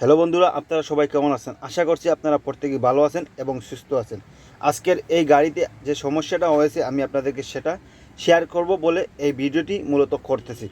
Hello বন্ধুরা, আপনারা সবাই কেমন আছেন? আশা করছি আপনারা প্রত্যেকেই ভালো আছেন এবং সুস্থ আছেন। আজকের এই গাড়িতে যে সমস্যাটা হয়েছে, আমি আপনাদেরকে সেটা শেয়ার করব বলে এই ভিডিওটি মূলত করতেছি।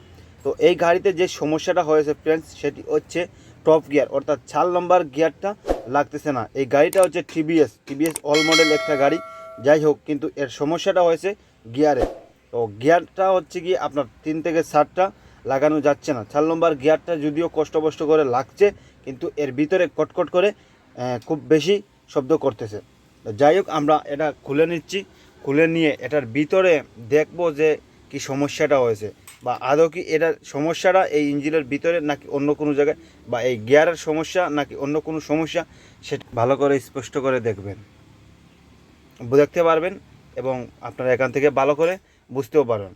তো এই গাড়িতে যে সমস্যাটা হয়েছে ফ্রেন্ডস সেটি হচ্ছে টপ গিয়ার অর্থাৎ চার নম্বর গিয়ারটা লাগতেছে না। এই গাড়িটা হচ্ছে টিভিএস টিভিএস অল মডেল একটা গাড়ি। যাই হোক, কিন্তু এর সমস্যাটা হয়েছে গিয়ারে তো গিয়ারটা হচ্ছে কি আপনার তিন থেকে চারটা লাগানো যাচ্ছে না। চার নম্বর গিয়ারটা যদিও কষ্ট করে লাগছে কিন্তু এর ভিতরে কটকট করে খুব বেশি শব্দ করতেছে। যাই হোক, আমরা এটা খুলে নিচ্ছি। খুলে নিয়ে এটার ভিতরে দেখব যে কি সমস্যাটা হয়েছে বা আদৌ কি এটার সমস্যাটা এই ইঞ্জিনের ভিতরে নাকি অন্য কোনো জায়গায় বা এই গিয়ারের সমস্যা নাকি অন্য কোনো সমস্যা, সেটা ভালো করে স্পষ্ট করে দেখবেন। দেখতে পারবেন এবং আপনারা এখান থেকে ভালো করে বুঝতেও পারবেন।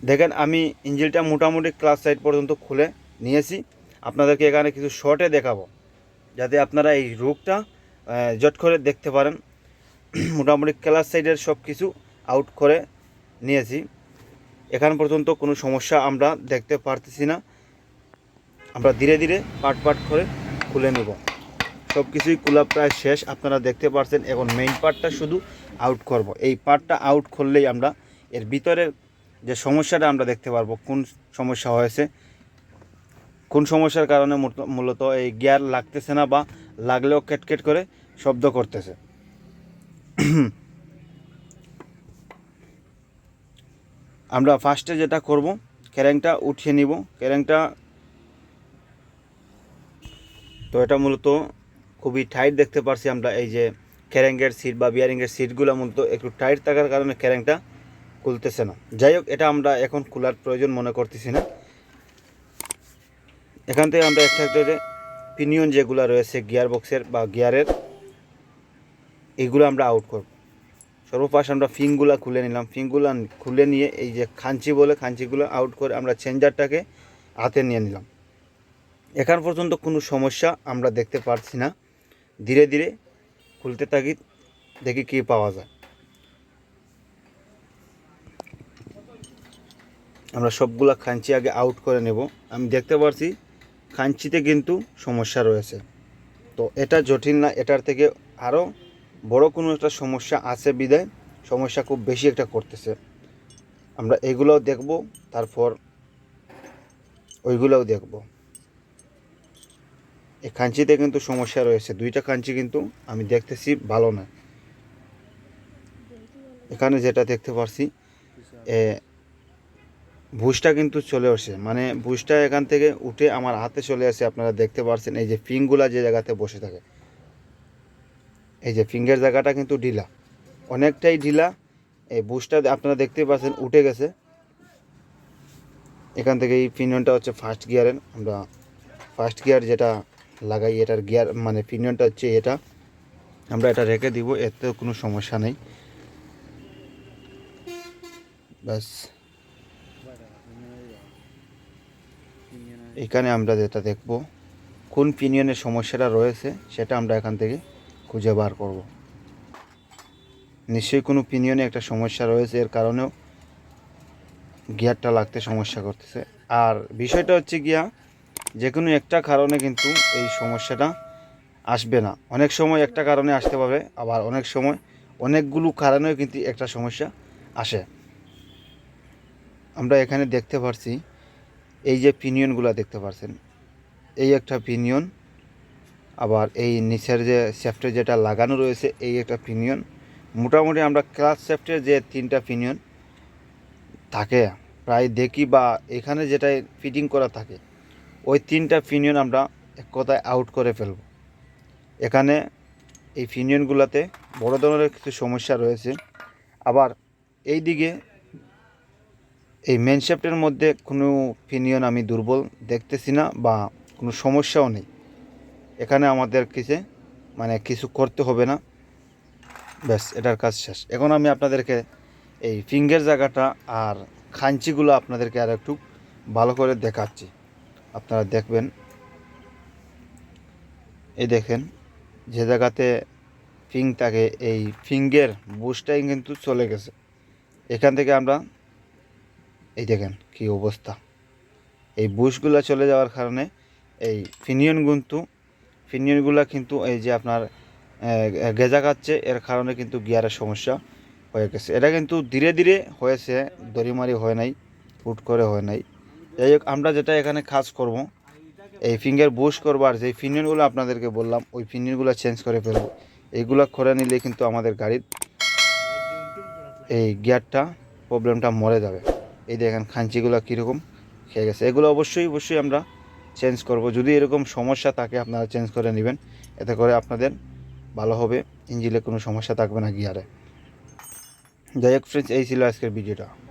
দেখেন, আমি ইঞ্জিনটা মোটামুটি ক্লাস সাইড পর্যন্ত খুলে নিয়েছি। আপনাদেরকে এখানে কিছু শর্টে দেখাবো, যাতে আপনারা এই রোগটা জট করে দেখতে পারেন। মোটামুটি ক্লাস সাইডের সব কিছু আউট করে নিয়েছি। এখান পর্যন্ত কোনো সমস্যা আমরা দেখতে পারতেছি না। আমরা ধীরে ধীরে পার্ট পার্ট করে খুলে নেব। সব কিছুই খোলা প্রায় শেষ, আপনারা দেখতে পাচ্ছেন এখন মেইন পার্টটা শুধু আউট করব। এই পার্টটা আউট করলেই আমরা এর ভিতরের যে সমস্যাটা আমরা দেখতে পারব, কোন সমস্যা হয়েছে কোন সমস্যার কারণে মূলত- এই গিয়ার লাগতেছে না বা লাগলেও কেটকেট করে শব্দ করতেছে? আমরা ফার্স্টে যেটা করব, ক্যারেংটা উঠিয়ে নিব। ক্যারেংটা তো এটা মূলত খুবই টাইট দেখতে পারছি আমরা, এই যে ক্যারেঙ্গের সিট বা বিয়ারিংয়ের সিটগুলো মূলত একটু টাইট থাকার কারণে ক্যারেংটা খুলতেছে না। যাই হোক, এটা আমরা এখন খোলার প্রয়োজন মনে করতেছি না। এখান থেকে আমরা একটা একটা পিনিয়ন যেগুলো রয়েছে গিয়ার বক্সের বা গিয়ারের এইগুলো আমরা আউট করব। সর্বপাশ আমরা ফিংগুলো খুলে নিলাম। ফিংগুলো খুলে নিয়ে এই যে খাঞ্চি বলে খাঞ্চিগুলো আউট করে আমরা চেঞ্জারটাকে হাতে নিয়ে নিলাম। এখান পর্যন্ত কোনো সমস্যা আমরা দেখতে পারছি না। ধীরে ধীরে খুলতে থাকি, দেখি কী পাওয়া যায়। আমরা সবগুলা খাঞ্চি আগে আউট করে নেব। আমি দেখতে পারছি খাঞ্চিতে কিন্তু সমস্যা রয়েছে। তো এটা জটিল না, এটার থেকে আরও বড় কোনো একটা সমস্যা আছে বিদায় সমস্যা খুব বেশি একটা করতেছে। আমরা এগুলোও দেখব, তারপর ওইগুলোও দেখব। এই খাঞ্চিতে কিন্তু সমস্যা রয়েছে, দুইটা খাঞ্চি কিন্তু আমি দেখতেছি ভালো না। এখানে যেটা দেখতে পারছি এ, ভুসটা কিন্তু চলে আসে। মানে ভুসটা এখান থেকে উঠে আমার হাতে চলে আসে আপনারা দেখতে পারছেন। এই যে ফিংগুলা যে জায়গাতে বসে থাকে এই যে ফিঙ্গের জায়গাটা কিন্তু ঢিলা। অনেকটাই ঢিলা। এই বুশটা আপনারা দেখতে পাচ্ছেন উঠে গেছে। এখান থেকে এই পিনিয়নটা হচ্ছে ফার্স্ট গিয়ারের আমরা ফার্স্ট গিয়ার যেটা লাগাই এটার গিয়ার মানে পিনিয়নটা হচ্ছে এটা। আমরা এটা রেখে দিব এতে কোনো সমস্যা নেই। ব্যাস। এখানে আমরা যেটা দেখব, কোন পিনিয়নের সমস্যাটা রয়েছে সেটা আমরা এখান থেকে খুঁজে বার করব। নিশ্চয়ই কোনো পিনিয়নে একটা সমস্যা রয়েছে, এর কারণেও গিয়ারটা লাগতে সমস্যা করতেছে। আর বিষয়টা হচ্ছে গিয়া, যে কোনো একটা কারণে কিন্তু এই সমস্যাটা আসবে না। অনেক সময় একটা কারণে আসতে পারে, আবার অনেক সময় অনেকগুলো কারণেও কিন্তু একটা সমস্যা আসে। আমরা এখানে দেখতে পারছি এই যে পিনিয়নগুলো দেখতে পারছেন, এই একটা পিনিয়ন আবার এই নিচের যে সেফটে যেটা লাগানো রয়েছে, এই একটা পিনিয়ন মোটামুটি আমরা ক্লাস সেফটের যে তিনটা পিনিয়ন থাকে। প্রায় দেখি বা এখানে যেটা ফিটিং করা থাকে, ওই তিনটা পিনিয়ন আমরা এক কথায় আউট করে ফেলব। এখানে এই পিনিয়নগুলোতে বড় ধরনের কিছু সমস্যা রয়েছে। আবার এই দিকে এই মেন শেফটের মধ্যে কোনো ফিনিয়ন আমি দুর্বল দেখতেছি না বা কোনো সমস্যাও নেই। এখানে আমাদের কিছু মানে কিছু করতে হবে না। ব্যাস, এটার কাজ শেষ। এখন আমি আপনাদেরকে এই ফিঙ্গের জায়গাটা আর খাঞ্চিগুলো আপনাদেরকে আর একটু ভালো করে দেখাচ্ছি। আপনারা দেখবেন। এই দেখেন, যে জায়গাতে ফিং থাকে, এই ফিঙ্গের বুশটাই কিন্তু চলে গেছে। এখান থেকে আমরা এই দেখেন কি অবস্থা। এই বুশগুলো চলে যাওয়ার কারণে এই ফিনিয়ন কিন্তু ফিনিয়নগুলো কিন্তু এই যে আপনার গেজা কাচ্ছে এর কারণে কিন্তু গিয়ারের সমস্যা হয়ে গেছে। এটা কিন্তু ধীরে ধীরে হয়েছে, দড়িমারি হয় নাই, হুট করে হয় নাই। যাই হোক, আমরা যেটা এখানে কাজ করব, এই ফিঙ্গার বুশ করব, আর যে ফিনিয়নগুলো আপনাদেরকে বললাম, ওই ফিনিয়নগুলো চেঞ্জ করে ফেলব। এইগুলো করে নিলে কিন্তু আমাদের গাড়ির এই গিয়ারটা প্রবলেমটা মরে যাবে। এই দেখেন খাঞ্চিগুলো কীরকম? খেয়ে গেছে। এগুলো অবশ্যই অবশ্যই আমরা চেঞ্জ করব। যদি এরকম সমস্যা থাকে, আপনারা চেঞ্জ করে নেবেন। এতে করে আপনাদের ভালো হবে। ইঞ্জিলে কোনো সমস্যা থাকবে না গিয়ারে। যাই হোক ফ্রেন্ডস এই ছিল আজকের ভিডিওটা।